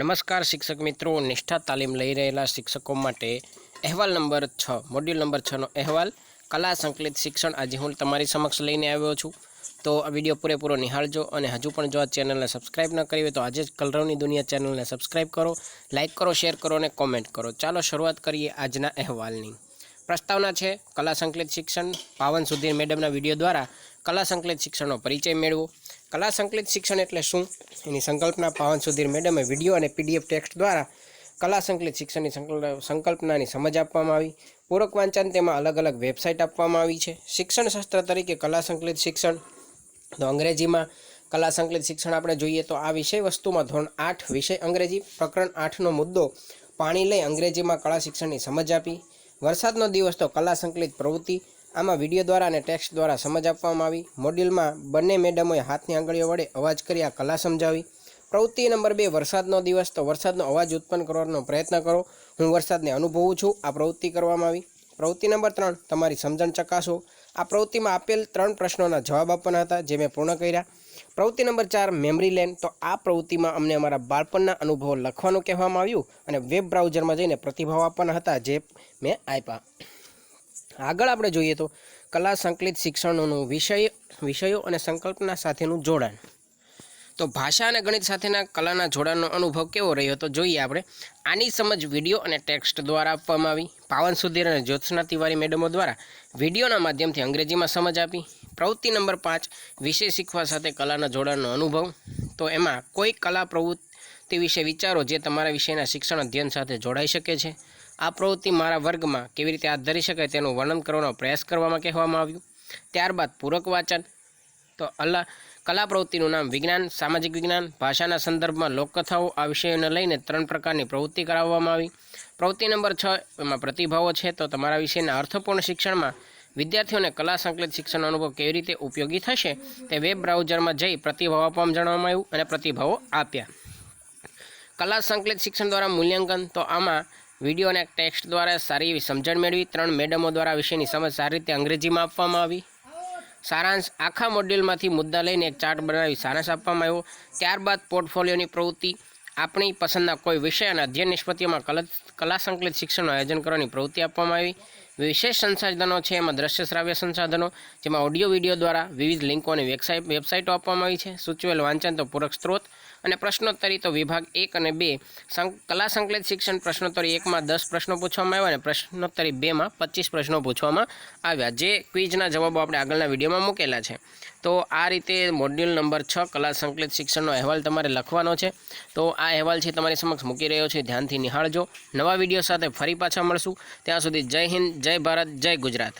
નમસ્કાર શિક્ષક મિત્રો, નિષ્ઠા તાલીમ લઈ રહેલા શિક્ષકો માટે અહેવાલ નંબર છ મોડ્યુલ નંબર છનો અહેવાલ. કલા સંકલિત શિક્ષણ, આજે હું તમારી સમક્ષ લઈને આવ્યો છું. તો આ વીડિયો પૂરેપૂરો નિહાળજો અને હજુ પણ જો આ ચેનલને સબસ્ક્રાઇબ ન કરી હોય તો આજે જ કલરવની દુનિયા ચેનલને સબસ્ક્રાઇબ કરો લાઇક કરો શેર કરો અને કોમેન્ટ કરો. ચાલો શરૂઆત કરીએ આજના અહેવાલની. પ્રસ્તાવના છે. કલા સંકલિત શિક્ષણ, પાવન સુધીર મેડમના વીડિયો દ્વારા કલા સંકલિત શિક્ષણનો પરિચય મેળવો. કલા સંકલિત શિક્ષણ એટલે શું? એની સંકલ્પના પાવન સુધીર મેડમે વીડિયો અને પીડીએફ ટેક્સ્ટ દ્વારા કલા સંકલિત શિક્ષણની સંકલ્પ- સંકલ્પનાની સમજ આપવામાં આવી. પૂરક વાંચન તેમાં અલગ અલગ વેબસાઇટ આપવામાં આવી છે. શિક્ષણ શાસ્ત્ર તરીકે કલા સંકલિત શિક્ષણ, તો અંગ્રેજીમાં કલા સંકલિત શિક્ષણ આપણે જોઈએ તો આ વિષય વસ્તુમાં ધોરણ આઠ વિષય અંગ્રેજી પ્રકરણ આઠનો મુદ્દો પાણી લઈ અંગ્રેજીમાં કળા શિક્ષણની સમજ આપી. વરસાદનો દિવસ તો કલા સંકલિત પ્રવૃત્તિ. આમાં વીડિયો દ્વારા અને ટેક્સ્ટ દ્વારા સમજ આપવામાં આવી. મોડ્યુલમાં બંને મેડમોએ હાથની આંગળીઓ વડે અવાજ કરી આ કલા સમજાવી. પ્રવૃત્તિ નંબર બે, વરસાદનો દિવસ. તો વરસાદનો અવાજ ઉત્પન્ન કરવાનો પ્રયત્ન કરો. હું વરસાદને અનુભવું છું. આ પ્રવૃત્તિ કરવામાં આવી. પ્રવૃત્તિ નંબર ત્રણ, તમારી સમજણ ચકાસો. આ પ્રવૃત્તિમાં આપેલ ત્રણ પ્રશ્નોના જવાબ આપવાના હતા, જે મેં પૂર્ણ કર્યા. પ્રવૃત્તિ નંબર ચાર મેમરી લેન તો આ પ્રવૃત્તિમાં અમને અમારા બાળપણના અનુભવો લખવાનું કહેવામાં આવ્યું અને વેબ બ્રાઉઝરમાં જઈને પ્રતિભાવ આપવાના હતા, જે મેં આપ્યા. આગળ આપણે જોઈએ તો કલા, સંકલિત શિક્ષણનું વિષય, વિષયો અને સંકલ્પના સાથેનું જોડાણ. તો ભાષા અને ગણિત સાથેના કલાના જોડાણનો અનુભવ કેવો રહ્યો તો જોઈએ આપણે. આની સમજ વીડિયો અને ટેક્સ્ટ દ્વારા આપવામાં આવી. પાવન સુધીર અને જ્યોત્સના તિવારી મેડમો દ્વારા વિડીયોના માધ્યમથી અંગ્રેજીમાં સમજ આપી. પ્રવૃત્તિ નંબર પાંચ, વિષય શીખવા સાથે કલાના જોડાણનો અનુભવ. તો એમાં કોઈ કલા પ્રવૃત્તિ વિશે વિચારો જે તમારા વિષયના શિક્ષણ અધ્યયન સાથે જોડાઈ શકે છે? આ પ્રવૃત્તિ મારા વર્ગમાં કેવી રીતે હાથ ધરી શકાય તેનું વર્ણન કરવાનો પ્રયાસ કરવામાં કહેવામાં આવ્યું. ત્યારબાદ પૂરક વાંચન. તો અલા કલા પ્રવૃત્તિનું નામ વિજ્ઞાન, સામાજિક વિજ્ઞાન, ભાષાના સંદર્ભમાં લોકકથાઓ, આ વિષયોને લઈને ત્રણ પ્રકારની પ્રવૃત્તિ કરાવવામાં આવી. પ્રવૃત્તિ નંબર છ, એમાં પ્રતિભાવો છે, તો તમારા વિષયના અર્થપૂર્ણ શિક્ષણમાં વિદ્યાર્થીઓને કલા સંકલિત શિક્ષણનો અનુભવ કેવી રીતે ઉપયોગી થશે તે વેબ બ્રાઉઝરમાં જઈ પ્રતિભાવ આપવામાં જણાવવામાં આવ્યું અને પ્રતિભાવો આપ્યા. કલા સંકલિત શિક્ષણ દ્વારા મૂલ્યાંકન, તો આમાં વીડિયો અને ટેક્સ્ટ દ્વારા સારી એવી સમજણ મેળવી, ત્રણ મેડમો દ્વારા વિષયની સમજ સારી રીતે અંગ્રેજીમાં આપવામાં આવી. સારાંશ આખા મોડ્યુલમાંથી મુદ્દા લઈને એક ચાર્ટ બનાવી સારાંશ આપવામાં આવ્યો. ત્યારબાદ પોર્ટફોલિયોની પ્રવૃત્તિ, આપણી પસંદના કોઈ વિષય અને અધ્યયન નિષ્પત્તિઓમાં કલા કલા સંકલિત શિક્ષણનું આયોજન કરવાની પ્રવૃત્તિ આપવામાં આવી. વિશેષ સંસાધનો છે એમાં દ્રશ્ય શ્રાવ્ય સંસાધનો, જેમાં ઓડિયો વીડિયો દ્વારા વિવિધ લિંકો અને વેબસાઇટ, વેબસાઇટો આપવામાં આવી છે. સૂચવેલ વાંચન તો પૂરક સ્ત્રોત અને પ્રશ્નોત્તરી તો વિભાગ એક અને બે. કલા સંકલિત શિક્ષણ પ્રશ્નોત્તરી એકમાં દસ પ્રશ્નો પૂછવામાં આવ્યા અને પ્રશ્નોત્તરી બેમાં પચીસ પ્રશ્નો પૂછવામાં આવ્યા. જે ક્વિઝના જવાબો આપણે આગળના વિડીયોમાં મૂકેલા છે. તો આ રીતે મોડ્યુલ નંબર છ, કલા સંકલિત શિક્ષણનો અહેવાલ તમારે લખવાનો છે. તો આ અહેવાલ છે તમારી સમક્ષ મૂકી રહ્યો છે. ધ્યાનથી નિહાળજો. નવા વીડિયો સાથે ફરી પાછા મળશું. ત્યાં સુધી જય હિન્દ, જય ભારત, જય ગુજરાત.